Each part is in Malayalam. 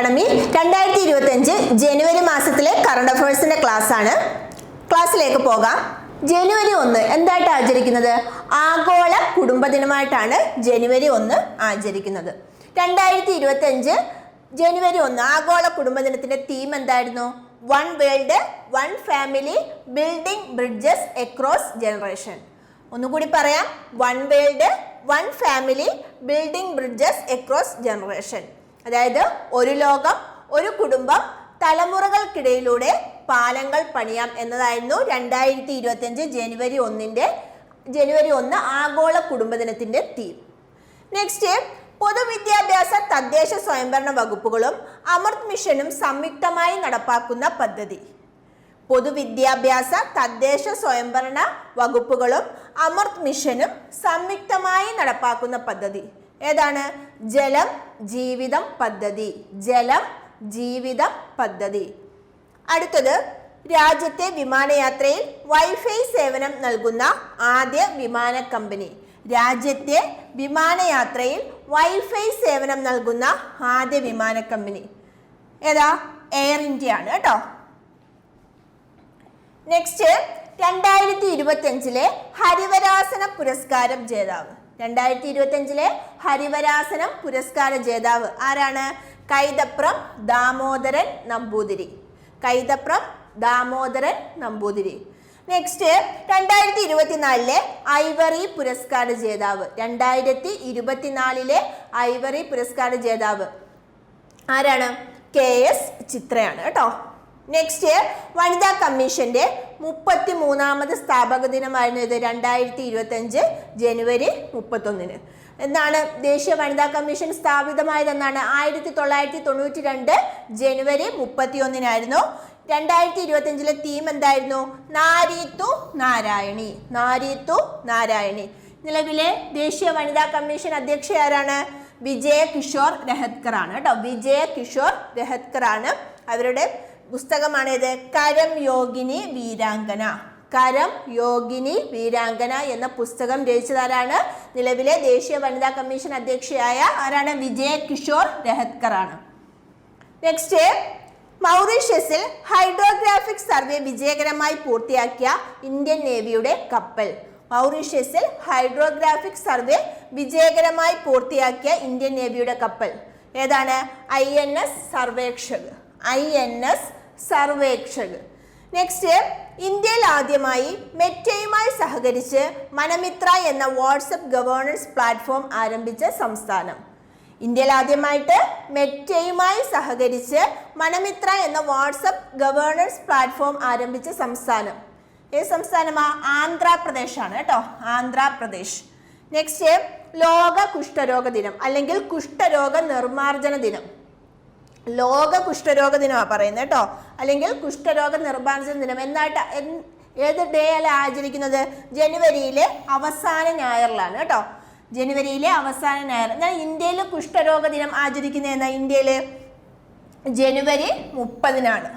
അക്കാഡമി രണ്ടായിരത്തി ഇരുപത്തി അഞ്ച് ജനുവരി മാസത്തിലെ കറണ്ട് അഫയേഴ്സിന്റെ ക്ലാസ് ആണ്. ക്ലാസ്സിലേക്ക് പോകാം. ജനുവരി ഒന്ന് എന്തായിട്ട് ആചരിക്കുന്നത്? ആഗോള കുടുംബ ദിനമായിട്ടാണ് ജനുവരി ഒന്ന് ആചരിക്കുന്നത്. രണ്ടായിരത്തി ഇരുപത്തി അഞ്ച് ജനുവരി ഒന്ന് ആഗോള കുടുംബദിനത്തിന്റെ തീം എന്തായിരുന്നു? One world one family building bridges across generation ഒന്നുകൂടി പറയാം. One world one family building bridges across generation അതായത് ഒരു ലോകം ഒരു കുടുംബം തലമുറകൾക്കിടയിലൂടെ പാലങ്ങൾ പണിയാം എന്നതായിരുന്നു രണ്ടായിരത്തി ഇരുപത്തിയഞ്ച് ജനുവരി ഒന്നിന്റെ ജനുവരി ഒന്ന് ആഗോള കുടുംബദിനത്തിന്റെ തീം. നെക്സ്റ്റ് പൊതുവിദ്യാഭ്യാസ തദ്ദേശ സ്വയംഭരണ വകുപ്പുകളും അമൃത് മിഷനും സംയുക്തമായി നടപ്പാക്കുന്ന പദ്ധതി. പൊതുവിദ്യാഭ്യാസ തദ്ദേശ സ്വയംഭരണ വകുപ്പുകളും അമൃത് മിഷനും സംയുക്തമായി നടപ്പാക്കുന്ന പദ്ധതി. ഏതാണ്? ജലം ജീവിതം പദ്ധതി. ജലം ജീവിതം പദ്ധതി. അടുത്തത് രാജ്യത്തെ വിമാനയാത്രയിൽ വൈഫൈ സേവനം നൽകുന്ന ആദ്യ വിമാന കമ്പനി. രാജ്യത്തെ വിമാനയാത്രയിൽ വൈഫൈ സേവനം നൽകുന്ന ആദ്യ വിമാന കമ്പനി. ഏതാ? എയർ ഇന്ത്യ ആണ് കേട്ടോ. നെക്സ്റ്റ് രണ്ടായിരത്തി ഇരുപത്തി അഞ്ചിലെ ഹരിവരാസന പുരസ്കാരം ജേതാവ്. രണ്ടായിരത്തി ഇരുപത്തി അഞ്ചിലെ ഹരിവരാസനം പുരസ്കാര ജേതാവ് ആരാണ്? കൈതപ്രം ദാമോദരൻ നമ്പൂതിരി. കൈതപ്രം ദാമോദരൻ നമ്പൂതിരി. നെക്സ്റ്റ് രണ്ടായിരത്തി ഇരുപത്തിനാലിലെ ഐവറി പുരസ്കാര ജേതാവ്. രണ്ടായിരത്തി ഇരുപത്തിനാലിലെ ഐവറി പുരസ്കാര ജേതാവ് ആരാണ്? കെ എസ് ചിത്രയാണ് കേട്ടോ. നെക്സ്റ്റ് വനിതാ കമ്മീഷന്റെ മുപ്പത്തി മൂന്നാമത് സ്ഥാപക ദിനമായിരുന്നു ഇത് രണ്ടായിരത്തി ഇരുപത്തഞ്ച് ജനുവരി മുപ്പത്തൊന്നിന്. എന്നാണ് ദേശീയ വനിതാ കമ്മീഷൻ സ്ഥാപിതമായതെന്നാണ് ആയിരത്തി തൊള്ളായിരത്തി തൊണ്ണൂറ്റി രണ്ട് ജനുവരി മുപ്പത്തി ഒന്നിനായിരുന്നു രണ്ടായിരത്തി ഇരുപത്തഞ്ചിലെ തീം എന്തായിരുന്നു നാരീത്തു നാരായണി നാരീത്തു നാരായണി. നിലവിലെ ദേശീയ വനിതാ കമ്മീഷൻ അധ്യക്ഷ ആരാണ്? വിജയ കിഷോർ രഹത്കർ ആണ് കേട്ടോ വിജയ കിഷോർ രഹത്കർ ആണ് അവരുടെ പുസ്തകമാണ് ഇത് കരം യോഗിനി വീരാങ്കന. കരം യോഗിനി വീരാങ്കന എന്ന പുസ്തകം രചിച്ചതാരാണ്? നിലവിലെ ദേശീയ വനിതാ കമ്മീഷൻ അധ്യക്ഷയായ ആരാണ്? വിജയ കിഷോർ രഹത്കർ ആണ് നെക്സ്റ്റ് മൗറീഷ്യസിൽ ഹൈഡ്രോഗ്രാഫിക് സർവേ വിജയകരമായി പൂർത്തിയാക്കിയ ഇന്ത്യൻ നേവിയുടെ കപ്പൽ. മൗറീഷ്യസിൽ ഹൈഡ്രോഗ്രാഫിക് സർവേ വിജയകരമായി പൂർത്തിയാക്കിയ ഇന്ത്യൻ നേവിയുടെ കപ്പൽ. ഏതാണ്? I N S Sarvekshak. I N S Sarvekshak next ഇന്ത്യയിൽ ആദ്യമായി മെറ്റയുമായി സഹകരിച്ച് മനമിത്ര എന്ന വാട്സപ്പ് ഗവേണൻസ് പ്ലാറ്റ്ഫോം ആരംഭിച്ച സംസ്ഥാനം. ഇന്ത്യയിൽ ആദ്യമായിട്ട് മെറ്റയുമായി സഹകരിച്ച് മനമിത്ര എന്ന വാട്സപ്പ് ഗവേണൻസ് പ്ലാറ്റ്ഫോം ആരംഭിച്ച സംസ്ഥാനം. ഏത് സംസ്ഥാനമാ ആന്ധ്രാപ്രദേശാണ് കേട്ടോ. ആന്ധ്രാപ്രദേശ്. നെക്സ്റ്റ് ലോക കുഷ്ഠരോഗ ദിനം അല്ലെങ്കിൽ കുഷ്ഠരോഗ നിർമ്മാർജന ദിനം. ലോക കുഷ്ഠരോഗ ദിനമാണ് പറയുന്നത് കേട്ടോ. അല്ലെങ്കിൽ കുഷ്ഠരോഗ നിർമ്മാർജന ദിനം എന്നായിട്ട് ഏത് ഡേ അല്ല ആചരിക്കുന്നത്? ജനുവരിയിലെ അവസാന ഞായറിലാണ് കേട്ടോ. ജനുവരിയിലെ അവസാന ഞായർ. എന്നാൽ ഇന്ത്യയിൽ കുഷ്ഠരോഗ ദിനം ആചരിക്കുന്നത് എന്നാ ഇന്ത്യയിൽ ജനുവരി മുപ്പതിനാണ്.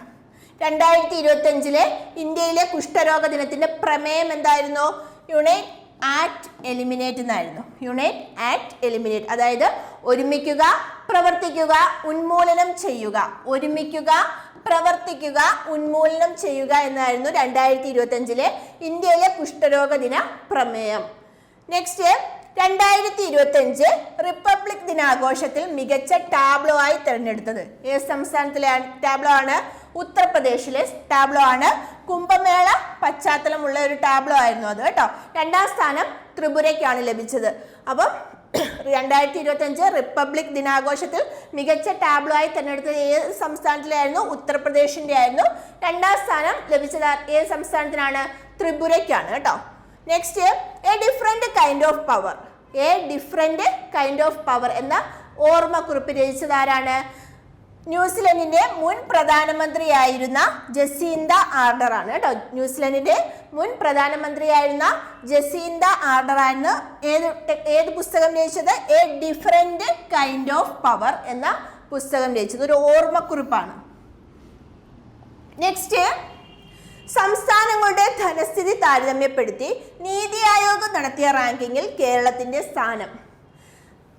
രണ്ടായിരത്തി ഇരുപത്തി അഞ്ചിലെ ഇന്ത്യയിലെ കുഷ്ഠരോഗ ദിനത്തിന്റെ പ്രമേയം എന്തായിരുന്നു? യുണൈറ്റ് ആറ്റ് എലിമിനേറ്റ് എന്നായിരുന്നു. Unite act eliminate. അതായത് ഒരുമിക്കുക പ്രവർത്തിക്കുക ഉന്മൂലനം ചെയ്യുക. ഒരുമിക്കുക പ്രവർത്തിക്കുക ഉന്മൂലനം ചെയ്യുക എന്നായിരുന്നു രണ്ടായിരത്തി ഇരുപത്തി അഞ്ചിലെ ഇന്ത്യയിലെ കുഷ്ഠരോഗ ദിന പ്രമേയം. നെക്സ്റ്റ് രണ്ടായിരത്തി ഇരുപത്തി അഞ്ച് റിപ്പബ്ലിക് ദിനാഘോഷത്തിൽ മികച്ച ടാബ്ലോ ആയി തിരഞ്ഞെടുത്തത്. ഏത് സംസ്ഥാനത്തിലെ ടാബ്ലോ ആണ് ഉത്തർപ്രദേശിലെ ടാബ്ലോ ആണ്. കുംഭമേള പശ്ചാത്തലമുള്ള ഒരു ടാബ്ലോ ആയിരുന്നു അത് കേട്ടോ. രണ്ടാം സ്ഥാനം ത്രിപുരയ്ക്കാണ് ലഭിച്ചത്. അപ്പം രണ്ടായിരത്തി ഇരുപത്തി അഞ്ച് റിപ്പബ്ലിക് ദിനാഘോഷത്തിൽ മികച്ച ടാബ്ലോ ആയി തിരഞ്ഞെടുത്തത് ഏത് സംസ്ഥാനത്തിലായിരുന്നു? ഉത്തർപ്രദേശിന്റെ ആയിരുന്നു രണ്ടാം സ്ഥാനം ലഭിച്ചത് ഏത് സംസ്ഥാനത്തിനാണ്? ത്രിപുരയ്ക്കാണ് കേട്ടോ. Next a different kind of power a different kind of power എന്ന ഓർമ്മക്കുറിപ്പ് രചിച്ചത് ആരാണ് ന്യൂസിലൻഡിന്റെ മുൻ പ്രധാനമന്ത്രിയായിരുന്ന ജസീന്ത ആർഡർ ആണ് കേട്ടോ. ന്യൂസിലൻഡിന്റെ മുൻ പ്രധാനമന്ത്രിയായിരുന്ന ജസീന്ത ആർഡർ ആണ് ഏത് ഏത് പുസ്തകം രചിച്ചത്? A different kind of power എന്ന പുസ്തകം രചിച്ചത്. ഒരു ഓർമ്മക്കുറിപ്പാണ്. നെക്സ്റ്റ് സംസ്ഥാനങ്ങളുടെ ധനസ്ഥിതി താരതമ്യപ്പെടുത്തി നീതി ആയോഗ് നടത്തിയ റാങ്കിങ്ങിൽ കേരളത്തിന്റെ സ്ഥാനം.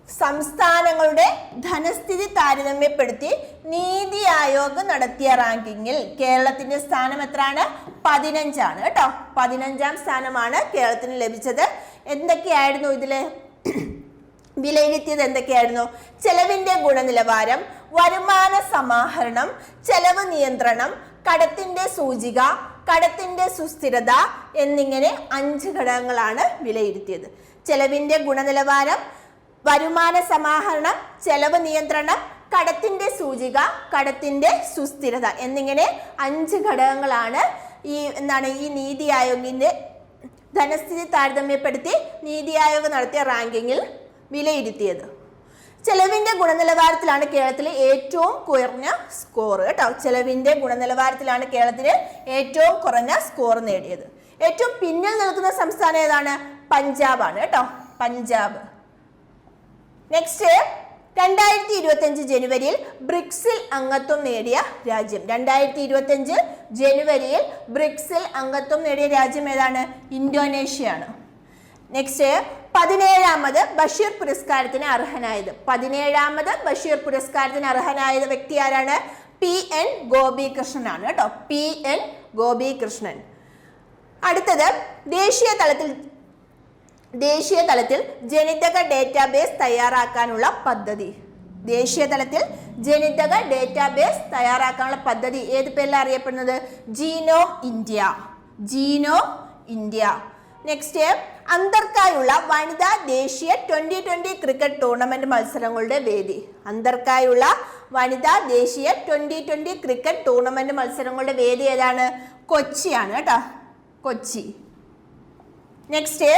സംസ്ഥാനങ്ങളുടെ ധനസ്ഥിതി താരതമ്യപ്പെടുത്തി നീതി ആയോഗ് നടത്തിയ റാങ്കിങ്ങിൽ കേരളത്തിന്റെ സ്ഥാനം എത്രയാണ്? പതിനഞ്ചാണ്. കേട്ടോ? പതിനഞ്ചാം സ്ഥാനമാണ് കേരളത്തിന് ലഭിച്ചത്. എന്തൊക്കെയായിരുന്നു ഇതിൽ വിലയിരുത്തിയത് എന്തൊക്കെയായിരുന്നു? ചെലവിന്റെ ഗുണനിലവാരം വരുമാന സമാഹരണം ചെലവ് നിയന്ത്രണം കടത്തിന്റെ സൂചിക കടത്തിന്റെ സുസ്ഥിരത എന്നിങ്ങനെ അഞ്ച് ഘടകങ്ങളാണ് വിലയിരുത്തിയത്. ചെലവിന്റെ ഗുണനിലവാരം വരുമാന സമാഹരണം ചെലവ് നിയന്ത്രണം കടത്തിന്റെ സൂചിക കടത്തിന്റെ സുസ്ഥിരത എന്നിങ്ങനെ അഞ്ച് ഘടകങ്ങളാണ് ഈ എന്താണ് ഈ നീതി ആയോഗിന്റെ ധനസ്ഥിതി താരതമ്യപ്പെടുത്തി നീതി ആയോഗ് നടത്തിയ റാങ്കിങ്ങിൽ വിലയിരുത്തിയത്. ചെലവിന്റെ ഗുണനിലവാരത്തിലാണ് കേരളത്തിലെ ഏറ്റവും കുറഞ്ഞ സ്കോർ കേട്ടോ. ചെലവിന്റെ ഗുണനിലവാരത്തിലാണ് കേരളത്തിന് ഏറ്റവും കുറഞ്ഞ സ്കോർ നേടിയത്. ഏറ്റവും പിന്നിൽ നിൽക്കുന്ന സംസ്ഥാനം ഏതാണ്? പഞ്ചാബാണ് കേട്ടോ. പഞ്ചാബ്. നെക്സ്റ്റ് രണ്ടായിരത്തി ഇരുപത്തി അഞ്ച് ജനുവരിയിൽ ബ്രിക്സിൽ അംഗത്വം നേടിയ രാജ്യം. രണ്ടായിരത്തി ഇരുപത്തി അഞ്ച് ജനുവരിയിൽ ബ്രിക്സിൽ അംഗത്വം നേടിയ രാജ്യം ഏതാണ്? ഇന്തോനേഷ്യയാണ്. നെക്സ്റ്റ് പതിനേഴാമത് ബഷീർ പുരസ്കാരത്തിന് അർഹനായത്. പതിനേഴാമത് ബഷീർ പുരസ്കാരത്തിന് അർഹനായത് വ്യക്തി ആരാണ്? പി എൻ ഗോപികൃഷ്ണനാണ് കേട്ടോ. P N Gopikrishnan. അടുത്തത് ദേശീയ തലത്തിൽ ദേശീയ തലത്തിൽ ജനിതക ഡേറ്റാബേസ് തയ്യാറാക്കാനുള്ള പദ്ധതി. ദേശീയ തലത്തിൽ ജനിതക ഡേറ്റാബേസ് തയ്യാറാക്കാനുള്ള പദ്ധതി ഏത് പേരിൽ അറിയപ്പെടുന്നത്? Genome India. Genome India. Next അന്തർക്കായുള്ള വനിതാ ദേശീയ ട്വന്റി ട്വന്റി ക്രിക്കറ്റ് ടൂർണമെന്റ് മത്സരങ്ങളുടെ വേദി. അന്തർക്കായുള്ള വനിതാ ദേശീയ ട്വന്റി ട്വന്റി ക്രിക്കറ്റ് ടൂർണമെന്റ് മത്സരങ്ങളുടെ വേദി ഏതാണ്? കൊച്ചിയാണ് കേട്ടോ. കൊച്ചി. നെക്സ്റ്റ്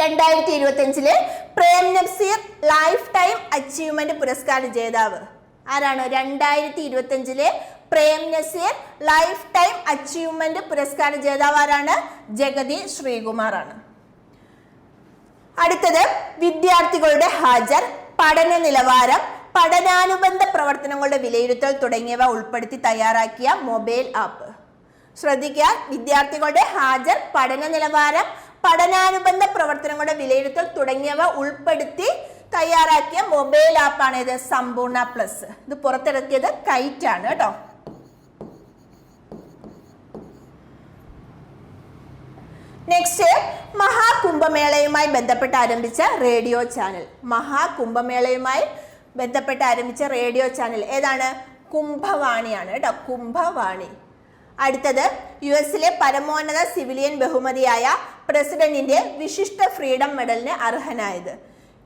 രണ്ടായിരത്തി ഇരുപത്തി അഞ്ചിലെ Prem Nazir life time achievement പുരസ്കാര ജേതാവ്. ആരാണ്? രണ്ടായിരത്തി ഇരുപത്തി അഞ്ചിലെ Prem Nazir life time achievement പുരസ്കാര ജേതാവ് ആരാണ്? ജഗതി ശ്രീകുമാർ ആണ് അടുത്തത് വിദ്യാർത്ഥികളുടെ ഹാജർ പഠന നിലവാരം പഠനാനുബന്ധ പ്രവർത്തനങ്ങളുടെ വിലയിരുത്തൽ തുടങ്ങിയവ ഉൾപ്പെടുത്തി തയ്യാറാക്കിയ മൊബൈൽ ആപ്പ്. ശ്രദ്ധിക്കുക വിദ്യാർത്ഥികളുടെ ഹാജർ പഠന നിലവാരം പഠനാനുബന്ധ പ്രവർത്തനങ്ങളുടെ വിലയിരുത്തൽ തുടങ്ങിയവ ഉൾപ്പെടുത്തി തയ്യാറാക്കിയ മൊബൈൽ ആപ്പാണ് ഇത് സമ്പൂർണ പ്ലസ്. ഇത് പുറത്തിറക്കിയത് കൈറ്റ് ആണ് കേട്ടോ. നെക്സ്റ്റ് മഹാകുംഭമേളയുമായി ബന്ധപ്പെട്ട് ആരംഭിച്ച റേഡിയോ ചാനൽ. മഹാകുംഭമേളയുമായി ബന്ധപ്പെട്ട് ആരംഭിച്ച റേഡിയോ ചാനൽ ഏതാണ്? കുംഭവാണിയാണ് കേട്ടോ. കുംഭവാണി. അടുത്തത് യു എസിലെ പരമോന്നത സിവിലിയൻ ബഹുമതിയായ പ്രസിഡന്റിന്റെ വിശിഷ്ട ഫ്രീഡം മെഡലിന് അർഹനായത്.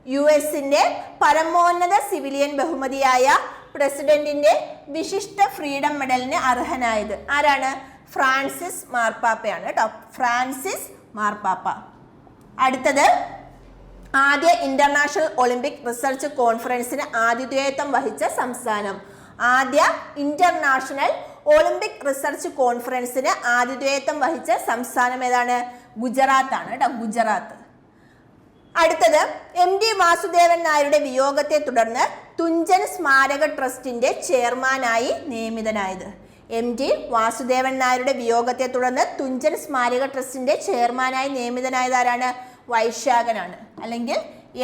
യു എസിന്റെ പരമോന്നത സിവിലിയൻ ബഹുമതിയായ പ്രസിഡന്റിന്റെ വിശിഷ്ട ഫ്രീഡം മെഡലിന് അർഹനായത് ആരാണ്? ഫ്രാൻസിസ് മാർപ്പാപ്പയാണ് കേട്ടോ. ഫ്രാൻസിസ് മാർപ്പാപ്പ അടുത്തത് ആദ്യ ഇന്റർനാഷണൽ ഒളിമ്പിക് റിസർച്ച് കോൺഫറൻസിന് ആതിഥേയത്വം വഹിച്ച സംസ്ഥാനം. ആദ്യ ഇന്റർനാഷണൽ ഒളിമ്പിക് റിസർച്ച് കോൺഫറൻസിന് ആതിഥേയത്വം വഹിച്ച സംസ്ഥാനം ഏതാണ്? ഗുജറാത്ത് ആണ് കേട്ടോ ഗുജറാത്ത്. അടുത്തത് എം ഡി വാസുദേവൻ നായരുടെ വിയോഗത്തെ തുടർന്ന് തുഞ്ചൻ സ്മാരക ട്രസ്റ്റിന്റെ ചെയർമാനായി നിയമിതനായത്. എം ടി വാസുദേവൻ നായരുടെ വിയോഗത്തെ തുടർന്ന് തുഞ്ചൻ സ്മാരക ട്രസ്റ്റിന്റെ ചെയർമാനായി നിയമിതനായത് ആരാണ്? വൈശാഖനാണ്. അല്ലെങ്കിൽ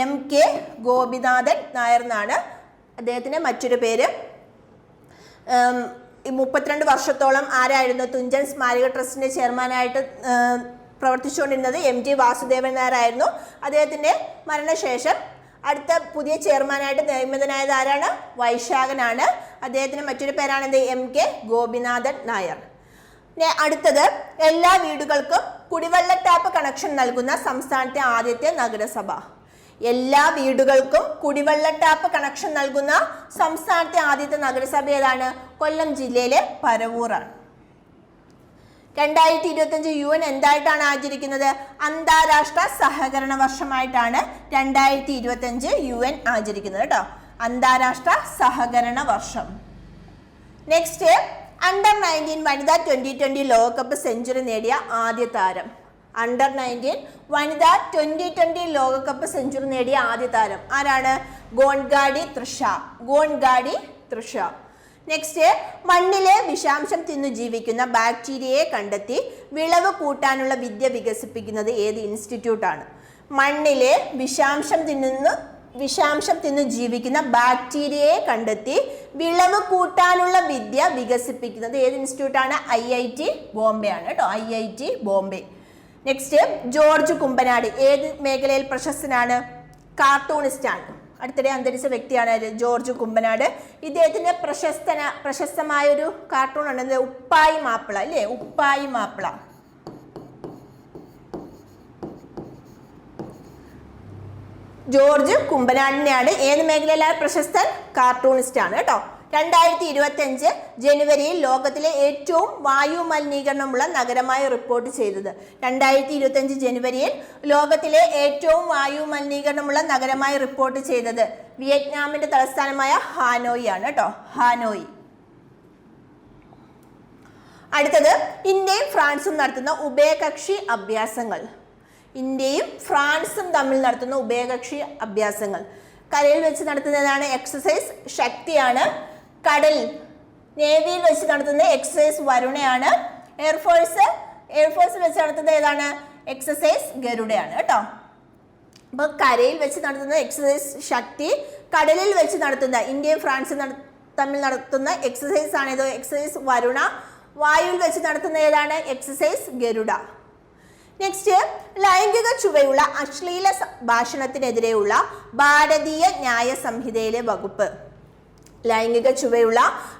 എം കെ ഗോപിനാഥൻ നായർ എന്നാണ് അദ്ദേഹത്തിന്റെ മറ്റൊരു പേര്. മുപ്പത്തിരണ്ട് വർഷത്തോളം ആരായിരുന്നു തുഞ്ചൻ സ്മാരക ട്രസ്റ്റിന്റെ ചെയർമാനായിട്ട് പ്രവർത്തിച്ചുകൊണ്ടിരുന്നത് എം ടി വാസുദേവൻ നായരായിരുന്നു. അദ്ദേഹത്തിന്റെ മരണശേഷം അടുത്ത പുതിയ ചെയർമാനായിട്ട് നിയമിതനായത് ആരാണ്? വൈശാഖനാണ്. അദ്ദേഹത്തിന് മറ്റൊരു പേരാണെന്ത്? M K Gopinathan Nair. അടുത്തത് എല്ലാ വീടുകൾക്കും കുടിവെള്ള ടാപ്പ് കണക്ഷൻ നൽകുന്ന സംസ്ഥാനത്തെ ആദ്യത്തെ നഗരസഭ. എല്ലാ വീടുകൾക്കും കുടിവെള്ള ടാപ്പ് കണക്ഷൻ നൽകുന്ന സംസ്ഥാനത്തെ ആദ്യത്തെ നഗരസഭ ഏതാണ്? കൊല്ലം ജില്ലയിലെ പരവൂറാണ്. രണ്ടായിരത്തി ഇരുപത്തഞ്ച് യു എൻ എന്തായിട്ടാണ് ആചരിക്കുന്നത്? അന്താരാഷ്ട്ര സഹകരണ വർഷമായിട്ടാണ് രണ്ടായിരത്തി ഇരുപത്തഞ്ച് യു എൻ ആചരിക്കുന്നത് കേട്ടോ. അന്താരാഷ്ട്ര സഹകരണ വർഷം. നെക്സ്റ്റ് അണ്ടർ നയന്റീൻ വനിതാ ട്വന്റി ട്വന്റി ലോകകപ്പ് സെഞ്ചുറി നേടിയ ആദ്യ താരം. അണ്ടർ നയന്റീൻ വനിതാ ട്വന്റി ട്വന്റി ലോകകപ്പ് സെഞ്ചുറി നേടിയ ആദ്യ താരം. ആരാണ്? ഗോൺഗാഡി തൃഷ. ഗോൺഗാഡി തൃഷ. നെക്സ്റ്റ് മണ്ണിലെ വിഷാംശം തിന്നു ജീവിക്കുന്ന ബാക്ടീരിയയെ കണ്ടെത്തി വിളവ് കൂട്ടാനുള്ള വിദ്യ വികസിപ്പിക്കുന്നത് ഏത് ഇൻസ്റ്റിറ്റ്യൂട്ടാണ് മണ്ണിലെ വിഷാംശം തിന്നുന്ന വിഷാംശം തിന്നു ജീവിക്കുന്ന ബാക്ടീരിയയെ കണ്ടെത്തി വിളവ് കൂട്ടാനുള്ള വിദ്യ വികസിപ്പിക്കുന്നത് ഏത് ഇൻസ്റ്റിറ്റ്യൂട്ടാണ് ഐ ഐ ടി ബോംബെ ആണ് കേട്ടോ. I I T Bombay next George Kumbanad. ഏത് മേഖലയിൽ പ്രശസ്തനാണ്? കാർട്ടൂണിസ്റ്റ് ആണ് അടുത്തിടെ അന്തരിച്ച വ്യക്തിയാണ് ജോർജ് കുമ്പനാട്. ഇദ്ദേഹത്തിന്റെ പ്രശസ്തന പ്രശസ്തമായ ഒരു കാർട്ടൂൺ ആണ് ഉപ്പായി മാപ്പിള അല്ലേ? ഉപ്പായി മാപ്പിള. ജോർജ് കുമ്പനാടിനെയാണ്. ഏത് മേഖലയിലാണ് പ്രശസ്തൻ? കാർട്ടൂണിസ്റ്റ് ആണ് കേട്ടോ. രണ്ടായിരത്തി ഇരുപത്തി അഞ്ച് ജനുവരിയിൽ ലോകത്തിലെ ഏറ്റവും വായു മലിനീകരണമുള്ള നഗരമായി റിപ്പോർട്ട് ചെയ്തത്. രണ്ടായിരത്തി ഇരുപത്തി അഞ്ച് ജനുവരിയിൽ ലോകത്തിലെ ഏറ്റവും വായു മലിനീകരണമുള്ള നഗരമായി റിപ്പോർട്ട് ചെയ്തത് വിയറ്റ്നാമിന്റെ തലസ്ഥാനമായ ഹാനോയി ആണ് കേട്ടോ ഹാനോയി. അടുത്തത് ഇന്ത്യയും ഫ്രാൻസും നടത്തുന്ന ഉഭയകക്ഷി അഭ്യാസങ്ങൾ. ഇന്ത്യയും ഫ്രാൻസും തമ്മിൽ നടത്തുന്ന ഉഭയകക്ഷി അഭ്യാസങ്ങൾ. കരയിൽ വെച്ച് നടത്തുന്നതാണ് എക്സസൈസ്. ശക്തിയാണ് കടൽ നേവിയിൽ വെച്ച് നടത്തുന്ന എക്സസൈസ് വരുണയാണ്. എയർഫോഴ്സ് എയർഫോഴ്സിൽ വെച്ച് നടത്തുന്ന ഏതാണ്? എക്സസൈസ് ഗരുഡയാണ് കേട്ടോ. അപ്പോൾ കരയിൽ വെച്ച് നടത്തുന്ന എക്സസൈസ് ശക്തി കടലിൽ വെച്ച് നടത്തുന്ന ഇന്ത്യയും ഫ്രാൻസും തമ്മിൽ നടത്തുന്ന എക്സസൈസ് ആണ് ഏതോ? എക്സസൈസ് വരുണ. വായുവിൽ വെച്ച് നടത്തുന്ന ഏതാണ്? എക്സസൈസ് ഗരുഡ. നെക്സ്റ്റ് ലൈംഗിക ചുവയുള്ള അശ്ലീല ഭാഷണത്തിനെതിരെയുള്ള ഭാരതീയ ന്യായ സംഹിതയിലെ വകുപ്പ്. ലൈംഗിക ചുവയുള്ള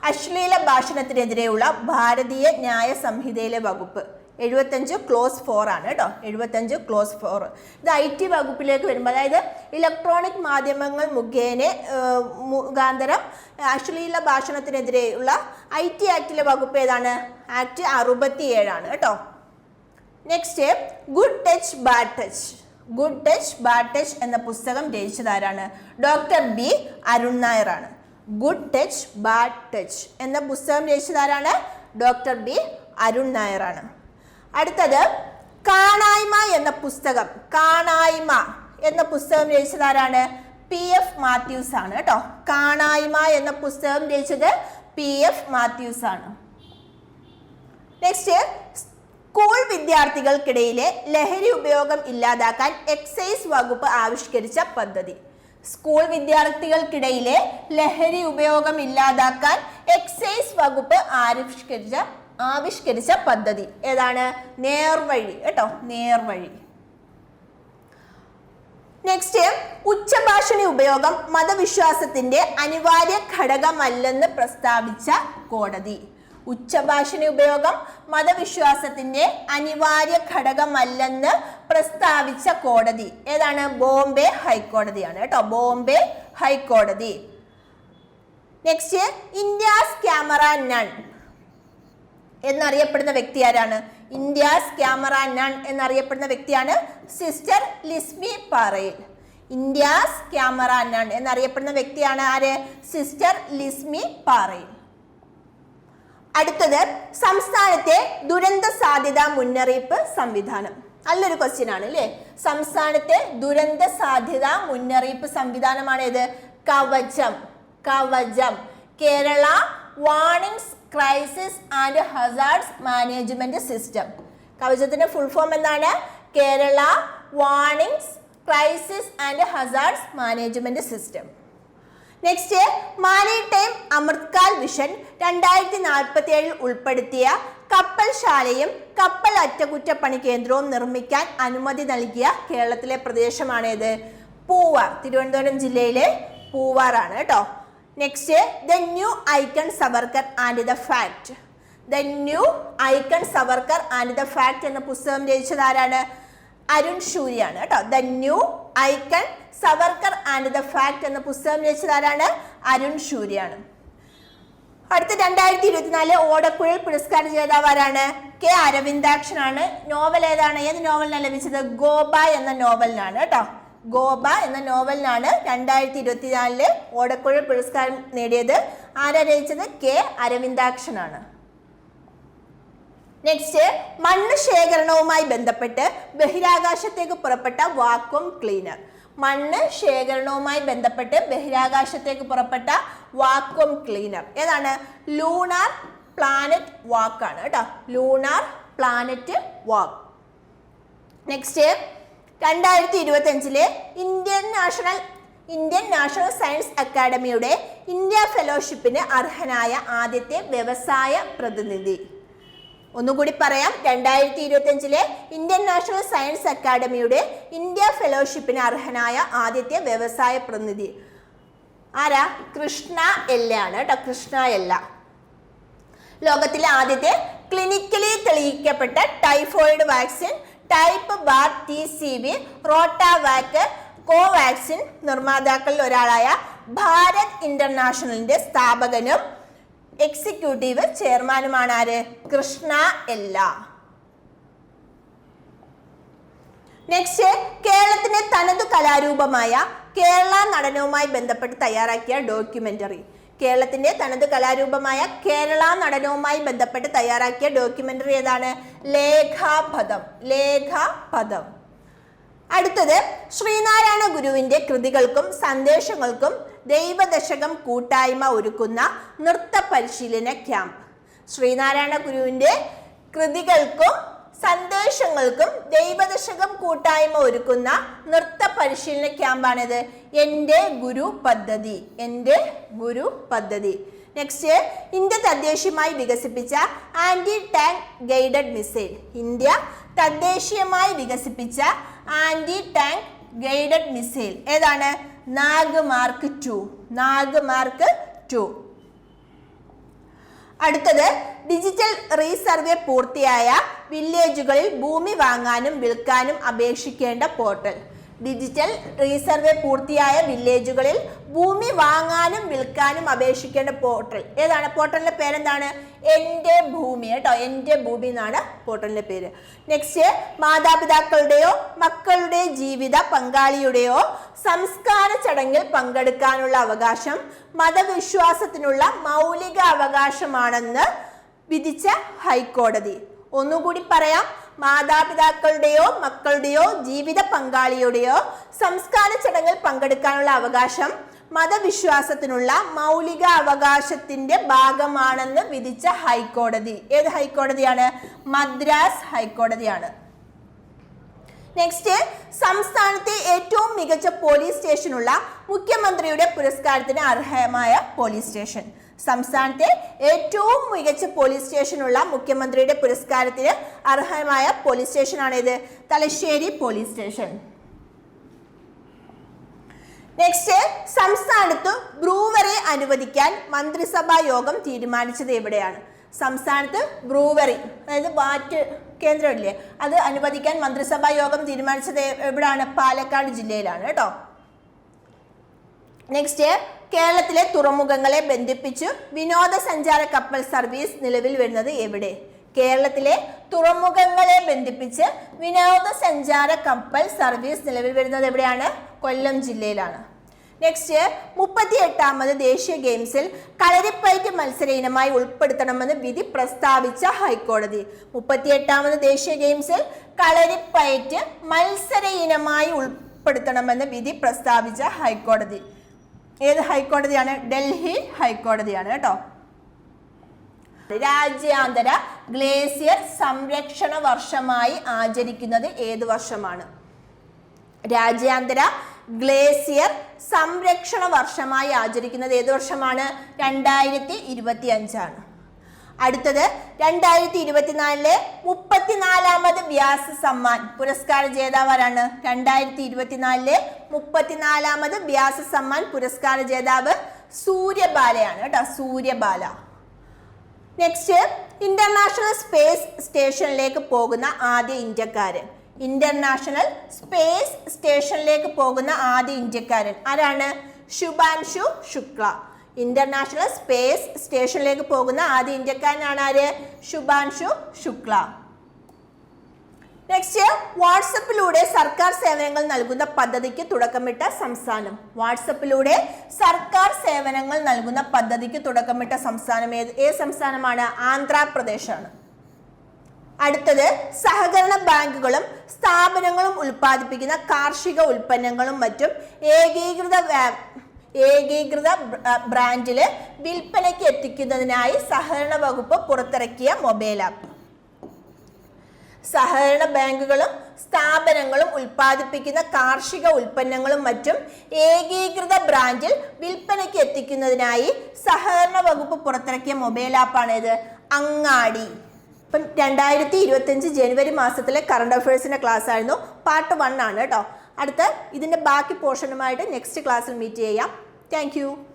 അശ്ലീല ഭാഷണത്തിനെതിരെയുള്ള ഭാരതീയ ന്യായ സംഹിതയിലെ വകുപ്പ്. എഴുപത്തഞ്ച് ക്ലോസ് ഫോർ ആണ് കേട്ടോ. എഴുപത്തഞ്ച് ക്ലോസ് ഫോർ. ഇത് ഐ ടി വകുപ്പിലേക്ക് വരുമ്പോൾ അതായത് ഇലക്ട്രോണിക് മാധ്യമങ്ങൾ മുഖേന മുഖാന്തരം അശ്ലീല ഭാഷണത്തിനെതിരെയുള്ള ഐ ടി ആക്ടിലെ വകുപ്പ് ഏതാണ്? ആക്ട് അറുപത്തി ഏഴാണ് കേട്ടോ. Next good touch bad touch. Good touch bad touch എന്ന പുസ്തകം രചിച്ചതാരാണ് ഡോക്ടർ ബി അരുൺ നായറാണ് ഗുഡ് ടച്ച് ബാഡ് ടച്ച് എന്ന പുസ്തകം രചിച്ചതാരാണ് ഡോക്ടർ ബി അരുൺ നായറാണ് അടുത്തത് കാണായ്മ എന്ന പുസ്തകം കാണായ്മ എന്ന പുസ്തകം രചിച്ചതാരാണ് പി എഫ് മാത്യൂസ് ആണ് കേട്ടോ. കാണായ്മ എന്ന പുസ്തകം രചിച്ചത് പി എഫ് മാത്യൂസ് ആണ്. നെക്സ്റ്റ് സ്കൂൾ വിദ്യാർത്ഥികൾക്കിടയിലെ ലഹരി ഉപയോഗം ഇല്ലാതാക്കാൻ എക്സൈസ് വകുപ്പ് ആവിഷ്കരിച്ച പദ്ധതി. സ്കൂൾ വിദ്യാർത്ഥികൾക്കിടയിലെ ലഹരി ഉപയോഗം ഇല്ലാതാക്കാൻ എക്സൈസ് വകുപ്പ് ആവിഷ്കരിച്ച ആവിഷ്കരിച്ച പദ്ധതി. ഏതാണ്? നേർവഴി കേട്ടോ? നേർവഴി നെക്സ്റ്റ് ഉച്ചഭാഷണി ഉപയോഗം മതവിശ്വാസത്തിന്റെ അനിവാര്യ ഘടകമല്ലെന്ന് പ്രസ്താവിച്ച കോടതി. ഉച്ചഭാഷണി ഉപയോഗം മതവിശ്വാസത്തിന്റെ അനിവാര്യ ഘടകമല്ലെന്ന് പ്രസ്താവിച്ച കോടതി. ഏതാണ്? ബോംബെ ഹൈക്കോടതിയാണ് കേട്ടോ. ബോംബെ ഹൈക്കോടതി. നെക്സ്റ്റ് ഇന്ത്യാസ് ക്യാമറ നൺ എന്നറിയപ്പെടുന്ന വ്യക്തി ആരാണ്? ഇന്ത്യാസ് ക്യാമറ നൺ എന്നറിയപ്പെടുന്ന വ്യക്തിയാണ് സിസ്റ്റർ ലിസ്മി പാറയിൽ ഇന്ത്യാസ് ക്യാമറ നൺ എന്നറിയപ്പെടുന്ന വ്യക്തിയാണ് ആര്? സിസ്റ്റർ ലിസ്മി പാറയിൽ അടുത്തത് സംസ്ഥാനത്തെ ദുരന്ത സാധ്യത മുന്നറിയിപ്പ് സംവിധാനം. നല്ലൊരു ക്വസ്റ്റ്യൻ ആണ് അല്ലേ സംസ്ഥാനത്തെ ദുരന്ത സാധ്യത മുന്നറിയിപ്പ് സംവിധാനമാണ് ഇത് Kavacham. Kavacham. Kerala warnings crisis and hazards management system. കവചത്തിന്റെ full form എന്താണ്? Kerala warnings crisis and hazards management system. Next maritime Amritkaal mission രണ്ടായിരത്തി നാൽപ്പത്തി ഏഴിൽ ഉൾപ്പെടുത്തിയ കപ്പൽശാലയും കപ്പൽ അറ്റകുറ്റപ്പണി കേന്ദ്രവും നിർമ്മിക്കാൻ അനുമതി നൽകിയ കേരളത്തിലെ പ്രദേശമാണേത്. പൂവാർ തിരുവനന്തപുരം ജില്ലയിലെ പൂവാറാണ് കേട്ടോ. Next the new icon Savarkar and the fact the new icon Savarkar and the fact എന്ന പുസ്തകം രചിച്ചത് ആരാണ് അരുൺ ഷൂരിയാണ് കേട്ടോ. The new icon Savarkar and the fact എന്ന പുസ്തകം രചിച്ചത് ആരാണ്? അരുൺ ശൂര്യാണ്. അടുത്ത രണ്ടായിരത്തി ഇരുപത്തിനാല് ഓടക്കുഴൽ പുരസ്കാര ജേതാവ് ആരാണ്? കെ അരവിന്ദാക്ഷനാണ്. നോവൽ ഏതാണ്? ഏത് നോവലിനാണ് ലഭിച്ചത്? ഗോബ എന്ന നോവലിനാണ് കേട്ടോ. ഗോബ എന്ന നോവലിനാണ് രണ്ടായിരത്തി ഇരുപത്തിനാലിൽ ഓടക്കുഴൽ പുരസ്കാരം നേടിയത്. ആരാ രചിച്ചത്? കെ അരവിന്ദാക്ഷനാണ്. നെക്സ്റ്റ് മണ്ണ് ശേഖരണവുമായി ബന്ധപ്പെട്ട് ബഹിരാകാശത്തേക്ക് പുറപ്പെട്ട വാക്വം ക്ലീനർ. മണ്ണ് ശേഖരണവുമായി ബന്ധപ്പെട്ട് ബഹിരാകാശത്തേക്ക് പുറപ്പെട്ട വാക്വം ക്ലീനർ. ഏതാണ്? ലൂണാർ പ്ലാനറ്റ് വാക്കാണ് കേട്ടോ. Lunar planet vac. നെക്സ്റ്റ് രണ്ടായിരത്തി ഇരുപത്തി അഞ്ചിലെ Indian national Indian national science അക്കാദമിയുടെ ഇന്ത്യ ഫെലോഷിപ്പിന് അർഹനായ ആദ്യത്തെ വ്യവസായ പ്രതിനിധി. ഒന്നുകൂടി പറയാം. രണ്ടായിരത്തി ഇരുപത്തിയഞ്ചിലെ ഇന്ത്യൻ നാഷണൽ സയൻസ് അക്കാദമിയുടെ ഇന്ത്യ ഫെലോഷിപ്പിന് അർഹനായ ആദ്യത്തെ വ്യവസായ പ്രതിനിധി. ആരാ? കൃഷ്ണ എല്ല ആണ് കേട്ടോ. കൃഷ്ണ എല്ല ലോകത്തിലെ ആദ്യത്തെ clinically തെളിയിക്കപ്പെട്ട typhoid vaccine Typbar T C B Rotavac Covaxin നിർമ്മാതാക്കളിൽ ഒരാളായ ഭാരത് ഇന്റർനാഷണലിന്റെ സ്ഥാപകനും എക്സിക്യൂട്ടീവ് ചെയർമാനുമാണ് ആര് കൃഷ്ണ എല്ല നെക്സ്റ്റ് കേരളത്തിന്റെ തനതു കലാരൂപമായ കേരള നടനവുമായി ബന്ധപ്പെട്ട് തയ്യാറാക്കിയ ഡോക്യുമെന്ററി കേരളത്തിന്റെ തനത് കലാരൂപമായ കേരള നടനവുമായി ബന്ധപ്പെട്ട് തയ്യാറാക്കിയ ഡോക്യുമെന്ററി ഏതാണ്? ലേഖാപദം. ലേഖാപദം. അടുത്തത് ശ്രീനാരായണ ഗുരുവിന്റെ കൃതികൾക്കും സന്ദേശങ്ങൾക്കും ദൈവദശകം കൂട്ടായ്മ ഒരുക്കുന്ന നൃത്ത പരിശീലന ക്യാമ്പ്. ശ്രീനാരായണ ഗുരുവിന്റെ കൃതികൾക്കും സന്ദേശങ്ങൾക്കും ദൈവദശകം കൂട്ടായ്മ ഒരുക്കുന്ന നൃത്ത പരിശീലന ക്യാമ്പാണിത്. എന്റെ ഗുരു പദ്ധതി എന്റെ ഗുരു പദ്ധതി. നെക്സ്റ്റ് ഇന്ത്യ തദ്ദേശീയമായി വികസിപ്പിച്ച anti tank guided missile. India തദ്ദേശീയമായി വികസിപ്പിച്ച ആന്റി ടാങ്ക് ഗൈഡഡ് മിസൈൽ. ഏതാണ്? Nag mark two. Nag mark two. അടുത്തത് ഡിജിറ്റൽ റീസർവേ പൂർത്തിയായ വില്ലേജുകളിൽ ഭൂമി വാങ്ങാനും വിൽക്കാനും അപേക്ഷിക്കേണ്ട പോർട്ടൽ. ഡിജിറ്റൽ റീസർവേ പൂർത്തിയായ വില്ലേജുകളിൽ ഭൂമി വാങ്ങാനും വിൽക്കാനും അപേക്ഷിക്കേണ്ട പോർട്ടൽ ഏതാണ്? പോർട്ടലിന്റെ പേരെന്താണ്? എന്റെ ഭൂമി കേട്ടോ. എന്റെ ഭൂമി എന്നാണ് പോർട്ടലിന്റെ പേര്. നെക്സ്റ്റ് മാതാപിതാക്കളുടെയോ മക്കളുടെ ജീവിത പങ്കാളിയുടെയോ സംസ്കാര ചടങ്ങിൽ പങ്കെടുക്കാനുള്ള അവകാശം മതവിശ്വാസത്തിനുള്ള മൗലിക അവകാശമാണെന്ന് വിധിച്ച ഹൈക്കോടതി. ഒന്നുകൂടി പറയാം. മാതാപിതാക്കളുടെയോ മക്കളുടെയോ ജീവിത പങ്കാളിയുടെയോ സംസ്കാര ചടങ്ങിൽ പങ്കെടുക്കാനുള്ള അവകാശം മതവിശ്വാസത്തിനുള്ള മൗലിക അവകാശത്തിന്റെ ഭാഗമാണെന്ന് വിധിച്ച ഹൈക്കോടതി. ഏത് ഹൈക്കോടതിയാണ്? മദ്രാസ് ഹൈക്കോടതിയാണ്. നെക്സ്റ്റ് സംസ്ഥാനത്തെ ഏറ്റവും മികച്ച പോലീസ് സ്റ്റേഷനുള്ള മുഖ്യമന്ത്രിയുടെ പുരസ്കാരത്തിന് അർഹമായ പോലീസ് സ്റ്റേഷൻ. സംസ്ഥാനത്തെ ഏറ്റവും മികച്ച പോലീസ് സ്റ്റേഷനുള്ള മുഖ്യമന്ത്രിയുടെ പുരസ്കാരത്തിന് അർഹമായ പോലീസ് സ്റ്റേഷനാണ് ഇത് തലശ്ശേരി പോലീസ് സ്റ്റേഷൻ. നെക്സ്റ്റ് സംസ്ഥാനത്ത് ബ്രൂവറി അനുവദിക്കാൻ മന്ത്രിസഭാ യോഗം തീരുമാനിച്ചത് എവിടെയാണ്? സംസ്ഥാനത്ത് ബ്രൂവറി അതായത് വാറ്റ് കേന്ദ്രമില്ലേ അത് അനുവദിക്കാൻ മന്ത്രിസഭാ യോഗം തീരുമാനിച്ചത് എവിടെയാണ് പാലക്കാട് ജില്ലയിലാണ് കേട്ടോ. നെക്സ്റ്റ് കേരളത്തിലെ തുറമുഖങ്ങളെ ബന്ധിപ്പിച്ച് വിനോദസഞ്ചാര കപ്പൽ സർവീസ് നിലവിൽ വരുന്നത് എവിടെ? കേരളത്തിലെ തുറമുഖങ്ങളെ ബന്ധിപ്പിച്ച് വിനോദസഞ്ചാര കപ്പൽ സർവീസ് നിലവിൽ വരുന്നത് എവിടെയാണ്? കൊല്ലം ജില്ലയിലാണ്. നെക്സ്റ്റ് മുപ്പത്തി എട്ടാമത് ദേശീയ ഗെയിംസിൽ കളരിപ്പയറ്റ് മത്സര ഇനമായി ഉൾപ്പെടുത്തണമെന്ന് വിധി പ്രസ്താവിച്ച ഹൈക്കോടതി. മുപ്പത്തി എട്ടാമത് ദേശീയ ഗെയിംസിൽ കളരിപ്പയറ്റ് മത്സര ഇനമായി ഉൾപ്പെടുത്തണമെന്ന് വിധി പ്രസ്താവിച്ച ഹൈക്കോടതി. ഏത് ഹൈക്കോടതിയാണ്? ഡൽഹി ഹൈക്കോടതിയാണ് കേട്ടോ. രാജ്യാന്തര ഗ്ലേസിയർ സംരക്ഷണ വർഷമായി ആചരിക്കുന്നത് ഏത് വർഷമാണ്? രാജ്യാന്തര ഗ്ലേസിയർ സംരക്ഷണ വർഷമായി ആചരിക്കുന്നത് ഏത് വർഷമാണ്? രണ്ടായിരത്തി ഇരുപത്തി അഞ്ചാണ് അടുത്തത് രണ്ടായിരത്തി ഇരുപത്തിനാലിലെ മുപ്പത്തിനാലാമത് വ്യാസ സമ്മാൻ. പുരസ്കാര ജേതാവാരാണ് രണ്ടായിരത്തി ഇരുപത്തിനാലിലെ മുപ്പത്തിനാലാമത് വ്യാസ സമ്മാൻ പുരസ്കാര ജേതാവ് സൂര്യബാലയാണ് കേട്ടോ സൂര്യബാല. നെക്സ്റ്റ് ഇന്റർനാഷണൽ സ്പേസ് സ്റ്റേഷനിലേക്ക് പോകുന്ന ആദ്യ ഇന്ത്യക്കാരൻ. ഇന്റർനാഷണൽ സ്പേസ് സ്റ്റേഷനിലേക്ക് പോകുന്ന ആദ്യ ഇന്ത്യക്കാരൻ ആരാണ്? ശുഭാൻഷു ശുക്ല. ഇന്റർനാഷണൽ സ്പേസ് സ്റ്റേഷനിലേക്ക് പോകുന്ന ആദ്യ ഇന്ത്യക്കാരനാണ് ആര്? ശുഭാൻഷു ശുക്ല. നെക്സ്റ്റ് വാട്സപ്പിലൂടെ സർക്കാർ സേവനങ്ങൾ നൽകുന്ന പദ്ധതിക്ക് തുടക്കമിട്ട സംസ്ഥാനം. വാട്സപ്പിലൂടെ സർക്കാർ സേവനങ്ങൾ നൽകുന്ന പദ്ധതിക്ക് തുടക്കമിട്ട സംസ്ഥാനം ഏത്? ഏത് സംസ്ഥാനമാണ്? ആന്ധ്രാപ്രദേശാണ്. അടുത്തത് സഹകരണ ബാങ്കുകളും സ്ഥാപനങ്ങളും ഉൽപ്പാദിപ്പിക്കുന്ന കാർഷിക ഉൽപ്പന്നങ്ങളും മറ്റും ഏകീകൃത ഏകീകൃത ബ്രാൻഡിൽ വിൽപ്പനയ്ക്ക് എത്തിക്കുന്നതിനായി സഹകരണ വകുപ്പ് പുറത്തിറക്കിയ മൊബൈൽ ആപ്പ്. സഹകരണ ബാങ്കുകളും സ്ഥാപനങ്ങളും ഉൽപ്പാദിപ്പിക്കുന്ന കാർഷിക ഉൽപ്പന്നങ്ങളും മറ്റും ഏകീകൃത ബ്രാൻഡിൽ വിൽപ്പനയ്ക്ക് എത്തിക്കുന്നതിനായി സഹകരണ വകുപ്പ് പുറത്തിറക്കിയ മൊബൈൽ ആപ്പാണിത്. അങ്ങാടി. ഇപ്പം രണ്ടായിരത്തി ഇരുപത്തഞ്ച് ജനുവരി മാസത്തിലെ കറണ്ട് അഫയേഴ്സിന്റെ ക്ലാസ് ആയിരുന്നു പാർട്ട് വൺ ആണ് കേട്ടോ. അടുത്ത ഇതിന്റെ ബാക്കി പോർഷനുമായിട്ട് നെക്സ്റ്റ് ക്ലാസ്സിൽ മീറ്റ് ചെയ്യാം. Thank you.